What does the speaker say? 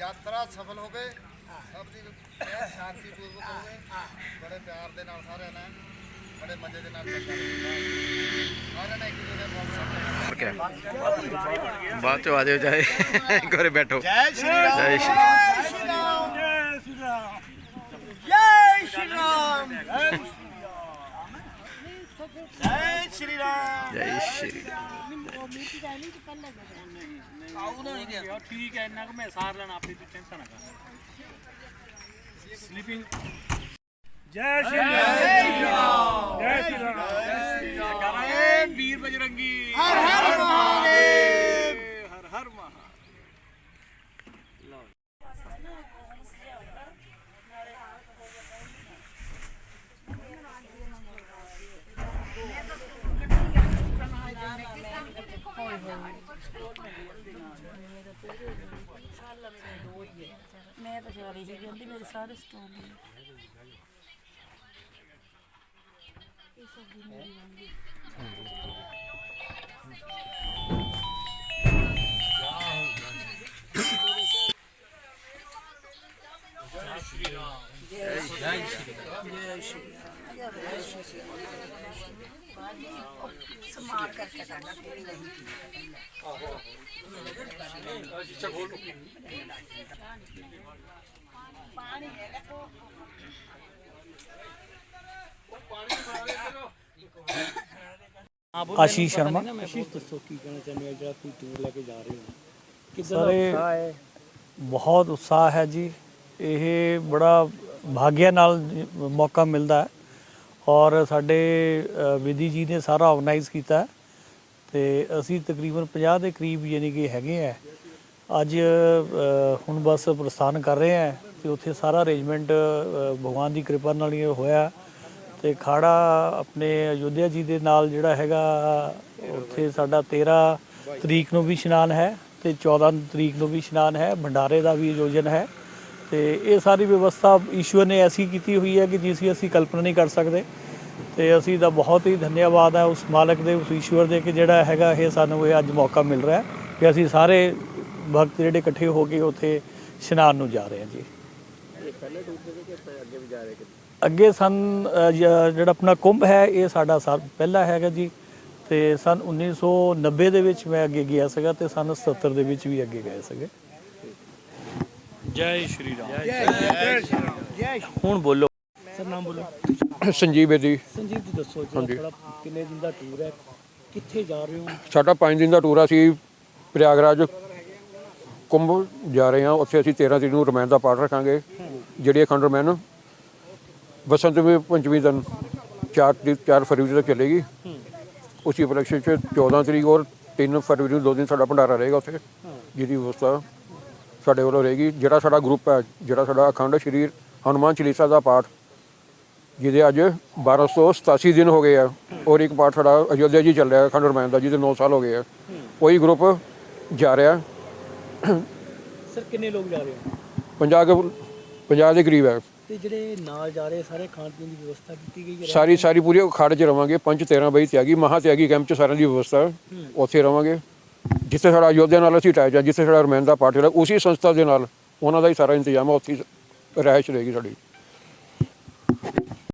ਯਾਤਰਾ ਸਫਲ ਹੋਵੇ ਸਭ ਦੀ ਇਹ ਸ਼ਾਂਤੀਪੂਰਵਕ ਹੋਵੇ। ਬੜੇ ਪਿਆਰ ਦੇ ਨਾਲ ਸਾਰਿਆਂ ਨੇ ਬੜੇ ਮਜ਼ੇ ਦੇ ਨਾਲ ਚੱਲਦਾ ਸਾਰਿਆਂ ਨੇ ਇੱਕ ਦੂਜੇ ਨੂੰ ਓਕੇ। ਬਾਅਦ ਚੋਂ ਆ ਜਾਓ ਜਾਏ ਇੱਕ ਵਾਰੀ ਬੈਠੋ। ਜੈ ਸ਼੍ਰੀ ਰਾਮ। ਜੈ ਸ਼੍ਰੀ ਜੈ ਸ਼੍ਰੀ ਰਾਮ। ਜੈ ਸ਼੍ਰੀ ਰਾਮ। ਜੈ ਸ਼੍ਰੀ ਠੀਕ ਹੈ ਇੰਨਾ ਕੁ ਮੈਂ ਸਾਰ ਲੈਣਾ ਆਪਣੀ ਤੂੰ ਚਿੰਤਾ ਨਾ ਕਰ। ਸਲੀਪਿੰਗ ਜੈ ਸ਼੍ਰੀ ਰਾਮ ਜੈ ਸ਼੍ਰੀ ਰਾਮ ਜੈ ਸ਼੍ਰੀ ਰਾਮ ਕਰੇ ਵੀਰ ਬਜਰੰਗੀ ਹਰ ਹਰ ਮੈਂ ਤਾਂ ਸ਼ਾਰੀ ਸੀ ਕਹਿੰਦੀ ਮੇਰੇ ਸਾਰੇ ਸਟੋਨ ਨੇ। ਇਹ ਸਬਜ਼ੀ ਮੇਰੀ ਵਾਂਗੀ। ਸਮਾਰ ਕਰਕੇ ਸਾਡਾ ਆਸ਼ੀਸ਼ ਸ਼ਰਮਾ ਆਸ਼ੀਸ਼ ਦੱਸੋ ਕੀ ਕਹਿਣਾ ਚਾਹੁੰਦੇ ਹੋ ਜਿਹੜਾ ਤੁਸੀਂ ਟੂਰ ਲੈ ਕੇ ਜਾ ਰਹੇ ਹੋ ਕਿੱਦਾਂ ਸਾਰੇ- ਦਾ ਉਤਸ਼ਾਹ ਹੈ ਬਹੁਤ ਉਤਸ਼ਾਹ ਹੈ ਜੀ ਇਹ ਬੜਾ ਭਾਗਿਆ ਨਾਲ ਮੌਕਾ ਮਿਲਦਾ ਹੈ ਔਰ ਸਾਡੇ ਅ, ਵਿਧੀ ਜੀ ਨੇ ਸਾਰਾ ਆਰਗੇਨਾਈਜ਼ ਕੀਤਾ ਹੈ ਤੇ ਅਸੀਂ ਤਕਰੀਬਨ 50 ਦੇ ਕਰੀਬ ਯਾਨੀ ਕਿ ਹੈਗੇ ਆ ਅੱਜ ਹੁਣ ਬਸ ਪ੍ਰਸਥਾਨ ਕਰ ਰਹੇ ਆ ਤੇ ਉੱਥੇ ਸਾਰਾ ਅਰੇਂਜਮੈਂਟ ਭਗਵਾਨ ਦੀ ਕਿਰਪਾ ਨਾਲ ਹੀ ਹੋਇਆ ਤੇ ਖਾੜਾ ਆਪਣੇ ਅਯੁੱਧਿਆ ਜੀ ਦੇ ਨਾਲ ਜਿਹੜਾ ਹੈਗਾ ਉੱਥੇ ਸਾਡਾ 13 ਤਰੀਕ ਨੂੰ ਵੀ ਇਸ਼ਨਾਨ ਹੈ ਤੇ 14 ਤਰੀਕ ਨੂੰ ਵੀ ਇਸ਼ਨਾਨ ਹੈ ਭੰਡਾਰੇ ਦਾ ਵੀ ਆਯੋਜਨ ਹੈ। ਤੇ ਇਹ ਸਾਰੀ ਵਿਵਸਥਾ ਈਸ਼ਵਰ ਨੇ ਐਸੀ ਕੀਤੀ ਹੋਈ ਹੈ ਕਿ ਜਿਸ ਦੀ ਅਸੀਂ ਕਲਪਨਾ ਨਹੀਂ ਕਰ ਸਕਦੇ। ਤੇ ਅਸੀਂ ਦਾ ਬਹੁਤ ਹੀ ਧੰਨਵਾਦ ਹੈ ਉਸ ਮਾਲਕ ਦੇ ਉਸ ਈਸ਼ਵਰ ਦੇ ਕਿ ਜਿਹੜਾ ਹੈਗਾ ਇਹ ਸਾਨੂੰ ਇਹ ਅੱਜ ਮੌਕਾ ਮਿਲ ਰਿਹਾ ਹੈ ਕਿ ਅਸੀਂ ਸਾਰੇ ਭਗਤ ਜਿਹੜੇ ਇਕੱਠੇ ਹੋ ਕੇ ਉੱਥੇ ਇਸ਼ਨਾਨ ਨੂੰ ਜਾ ਰਹੇ ਹਾਂ ਜੀ। ਅੱਗੇ ਸਨ ਅ, ਜ- ਜਿਹੜਾ ਆਪਣਾ ਕੁੰਭ ਹੈ ਇਹ ਸਾਡਾ ਸਾਲ ਪਹਿਲਾ ਹੈਗਾ ਜੀ। ਤੇ ਸਨ 1990 ਦੇ ਵਿੱਚ ਮੈਂ ਅੱਗੇ ਗਿਆ ਸੀਗਾ ਤੇ ਸਨ 77 ਦੇ ਵਿੱਚ ਵੀ ਅੱਗੇ ਗਏ ਸੀਗੇ। ਜੈ ਸ਼੍ਰੀ ਰਾਮ। ਹੁਣ ਬੋਲੋ। ਸਰ ਨਾਮ ਬੋਲੋ। ਸੰਜੀਵ ਬੇਦੀ ਸੰਜੀਵ ਜੀ ਦੱਸੋ ਜੀ ਥੋੜਾ ਕਿੰਨੇ ਦਿਨ ਦਾ ਟੂਰ ਹੈ? ਕਿੱਥੇ ਜਾ ਰਹੇ ਹੋ? ਸਾਡਾ 5 ਦਿਨ ਦਾ ਟੂਰ ਆ ਅਸੀਂ ਪ੍ਰਯਾਗਰਾਜ ਕੁੰਭ ਜਾ ਰਹੇ ਹਾਂ। ਉੱਥੇ ਅਸੀਂ 13 ਤਰੀਕ ਨੂੰ ਰਮਾਇਣ ਦਾ ਪਾਠ ਰੱਖਾਂਗੇ ਜਿਹੜੀ ਅਖੰਡ ਰਮਾਇਣ ਬਸੰਤ ਵੀ ਪੰਚਮੀ ਦਿਨ 4 4 ਫਰਵਰੀ ਤੱਕ ਚੱਲੇਗੀ। ਉਸੇ ਉਪਲਕਸ਼ 'ਚ 14 ਤਰੀਕ ਔਰ 3 ਫਰਵਰੀ ਨੂੰ ਦੋ ਦਿਨ ਸਾਡਾ ਭੰਡਾਰਾ ਰਹੇਗਾ ਉੱਥੇ ਜਿਹਦੀ ਵਿਵਸਥਾ ਸਾਡੇ ਵੱਲੋਂ ਰਹੇਗੀ। ਜਿਹੜਾ ਸਾਡਾ ਗਰੁੱਪ ਹੈ ਜਿਹੜਾ ਸਾਡਾ ਅਖੰਡ ਸ਼੍ਰੀ ਹਨੂਮਾਨ ਚਾਲੀਸਾ ਦਾ ਪਾਠ ਜਿਹਦੇ ਅੱਜ 1287 ਦਿਨ ਹੋ ਗਏ ਆ ਔਰ ਇੱਕ ਪਾਠ ਸਾਡਾ ਅਯੋਧਿਆ ਜੀ ਚੱਲ ਰਿਹਾ ਅਖੰਡ ਰਮਾਇਣ ਦਾ ਜਿਹਦੇ 9 ਸਾਲ ਹੋ ਗਏ ਆ। ਉਹੀ ਗਰੁੱਪ ਜਾ ਰਿਹਾ। ਸਰ ਕਿੰਨੇ ਲੋਕ ਜਾ ਰਹੇ ਹੋ? 50 ਕੁ 50 ਦੇ ਕਰੀਬ ਹੈ। ਤੇ ਜਿਹੜੇ ਨਾਲ ਜਾ ਰਹੇ ਸਾਰੇ ਖਾਣ ਪੀਣ ਦੀ ਵਿਵਸਥਾ ਕੀਤੀ ਗਈ ਹੈ? ਸਾਰੀ ਸਾਰੀ ਪੂਰੀ ਅਖਾੜੇ 'ਚ ਰਵਾਂਗੇ। ਪੰਜ 13 ਬਈ ਤਿਆਗੀ ਮਹਾ ਤਿਆਗੀ ਕੈਂਪ 'ਚ ਸਾਰਿਆਂ ਦੀ ਵਿਵਸਥਾ। ਉੱਥੇ ਰਵਾਂਗੇ। ਜਿੱਥੇ ਸਾਡਾ ਅਯੋਧਿਆ ਨਾਲ ਅਸੀਂ ਅਟੈਚ ਆ ਜਿੱਥੇ ਸਾਡਾ ਰਮਾਇਣ ਦਾ ਪਾਠ ਜਿਹੜਾ ਉਸੇ ਸੰਸਥਾ ਦੇ ਨਾਲ ਉਹਨਾਂ ਦਾ ਹੀ ਸਾਰਾ ਇੰਤਜ਼ਾਮ ਆ, ਉੱਥੇ ਹੀ ਰਿਹਾਇਸ਼ ਰਹੇਗੀ ਸਾਡੀ।